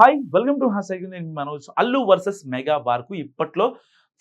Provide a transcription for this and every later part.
Hi welcome to హాసైకి నేను Manoj Allu versus mega బార్కు ఇప్పట్లో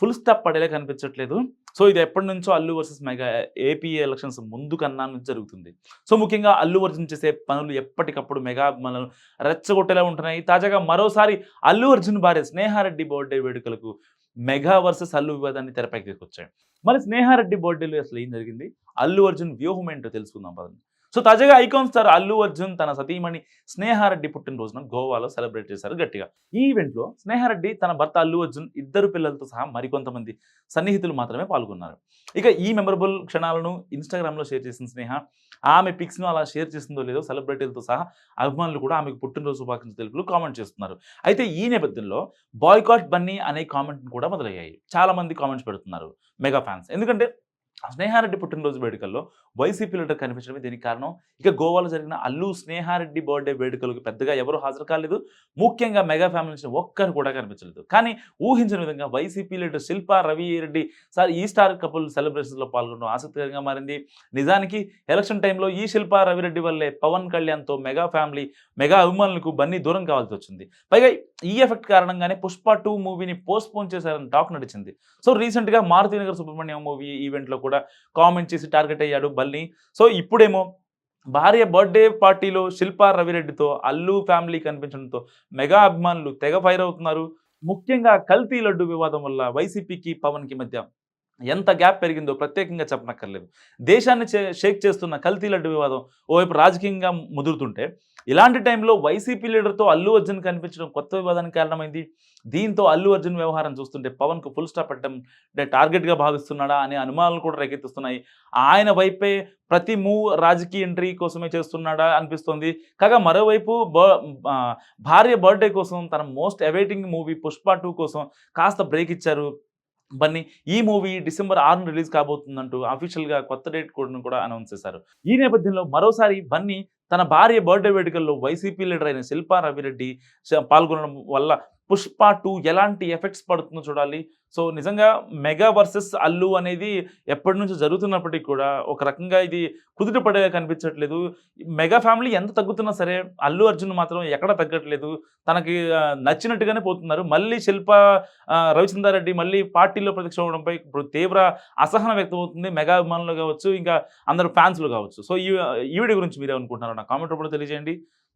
ఫుల్ స్టాప్ పడేలా కనిపించట్లేదు. సో ఇది ఎప్పటి నుంచో Allu versus mega AP elections ముందు కన్నా నుంచి జరుగుతుంది. సో ముఖ్యంగా అల్లు అర్జున్ చేసే పనులు ఎప్పటికప్పుడు మెగా మనల్ని రెచ్చగొట్టేలా ఉంటున్నాయి. తాజాగా మరోసారి అల్లు అర్జున్ భార్య స్నేహారెడ్డి బర్త్డే వేడుకలకు మెగా వర్సెస్ అల్లు వివాదాన్ని తెరపైకి వచ్చాయి మరి స్నేహారెడ్డి బర్త్డేలో అసలు ఏం జరిగింది? అల్లు అర్జున్ వ్యూహం ఏంటో తెలుసుకుందాం పదండి. సో తాజాగా ఐకాన్ స్టార్ అల్లు అర్జున్ తన సతీమణి స్నేహారెడ్డి పుట్టినరోజున గోవాలో సెలబ్రేట్ చేశారు గట్టిగా. ఈ ఈవెంట్లో స్నేహారెడ్డి తన భర్త అల్లు అర్జున్ ఇద్దరు పిల్లలతో సహా మరికొంతమంది సన్నిహితులు మాత్రమే పాల్గొన్నారు. ఇక ఈ మెమరబుల్ క్షణాలను ఇన్స్టాగ్రామ్లో షేర్ చేసిన స్నేహ ఆమె పిక్స్ను అలా షేర్ చేసిందో లేదో సెలబ్రిటీలతో సహా అభిమానులు కూడా ఆమెకు పుట్టినరోజు శుభాకాంక్షలు తెలుపులు కామెంట్ చేస్తున్నారు. అయితే ఈ నేపథ్యంలో బాయ్కాట్ బన్నీ అనే కామెంట్ కూడా మొదలయ్యాయి. చాలామంది కామెంట్స్ పెడుతున్నారు మెగా ఫ్యాన్స్. ఎందుకంటే స్నేహారెడ్డి పుట్టినరోజు వేడుకల్లో వైసీపీ లీడర్ కనిపించడమే దీనికి కారణం. ఇక గోవాలో జరిగిన అల్లు స్నేహారెడ్డి బర్త్డే వేడుకలకు పెద్దగా ఎవరు హాజరు కాలేదు. ముఖ్యంగా మెగా ఫ్యామిలీ నుంచి ఒక్కరు కూడా కనిపించలేదు. కానీ ఊహించిన విధంగా YCP leader Shilpa Ravi Reddy sir ఈ స్టార్ కపుల్ సెలబ్రేషన్స్లో పాల్గొనడం ఆసక్తికరంగా మారింది. నిజానికి ఎలక్షన్ టైంలో ఈ శిల్పా రవిరెడ్డి వల్లే పవన్ కళ్యాణ్తో మెగా ఫ్యామిలీ మెగా అభిమానులకు బన్నీ దూరం కావాల్సి వచ్చింది. పైగా ఈ ఎఫెక్ట్ కారణంగానే పుష్ప టూ మూవీని పోస్ట్ పోన్ చేశారని టాక్ నడిచింది. సో రీసెంట్గా మారుతినగర్ సుబ్రహ్మణ్యం మూవీ ఈవెంట్లో కూడా కామెంట్ చేసి టార్గెట్ అయ్యాడు బల్లి. సో ఇప్పుడేమో భార్య బర్త్డే పార్టీలో శిల్పా రవిరెడ్డితో అల్లు ఫ్యామిలీ కనిపించడంతో మెగా అభిమానులు తెగ ఫైర్ అవుతున్నారు. ముఖ్యంగా కల్తీ లడ్డు వివాదం వల్ల వైసీపీకి పవన్కి మధ్య ఎంత గ్యాప్ పెరిగిందో ప్రత్యేకంగా చెప్పనక్కర్లేదు. దేశాన్ని షేక్ చేస్తున్న కల్తీ లడ్డు వివాదం ఓవైపు రాజకీయంగా ముదురుతుంటే ఇలాంటి టైంలో వైసీపీ లీడర్తో అల్లు అర్జున్ కనిపించడం కొత్త వివాదానికి కారణమైంది? దీంతో అల్లు అర్జున్ వ్యవహారం చూస్తుంటే పవన్కు ఫుల్ స్టాప్ పెట్టడం అంటే టార్గెట్గా భావిస్తున్నాడా అనే అనుమానాలు కూడా రేకెత్తిస్తున్నాయి. ఆయన వైపే ప్రతి మూవ్ రాజకీయ ఎంట్రీ కోసమే చేస్తున్నాడా అనిపిస్తుంది. కాగా మరోవైపు బ- భార్య బర్త్డే కోసం తన most awaiting movie Pushpa two కోసం కాస్త బ్రేక్ ఇచ్చారు బన్నీ ఈ మూవీ డిసెంబర్ ఆరున రిలీజ్ కాబోతుందంటూ అఫీషియల్గా కొత్త డేట్ కూడా కూడా అనౌన్స్ చేశారు. ఈ నేపథ్యంలో మరోసారి బన్నీ తన భార్య బర్త్డే వేడుకల్లో వైసీపీ లీడర్ అయిన శిల్పా రవిరెడ్డి పాల్గొనడం వల్ల పుష్ప టూ ఎలాంటి ఎఫెక్ట్స్ పడుతుందో చూడాలి. సో నిజంగా మెగా వర్సెస్ అల్లు అనేది ఎప్పటి నుంచో జరుగుతున్నప్పటికీ కూడా ఒక రకంగా ఇది కుదుట పడేగా కనిపించట్లేదు. మెగా ఫ్యామిలీ ఎంత తగ్గుతున్నా సరే అల్లు అర్జున్ మాత్రం ఎక్కడ తగ్గట్లేదు. తనకి నచ్చినట్టుగానే పోతున్నారు. మళ్ళీ శిల్ప రవిచందర్ రవిచంద్రారెడ్డి మళ్ళీ పార్టీలో ప్రతిక్ష అవడంపై ఇప్పుడు తీవ్ర అసహనం వ్యక్తమవుతుంది. మెగా అభిమానులు కావచ్చు ఇంకా అందరు ఫ్యాన్స్లు కావచ్చు. సో ఈ ఈవిడ గురించి మీరే అనుకుంటున్నారు నా కామెంట్ రూపంలో తెలియజేయండి.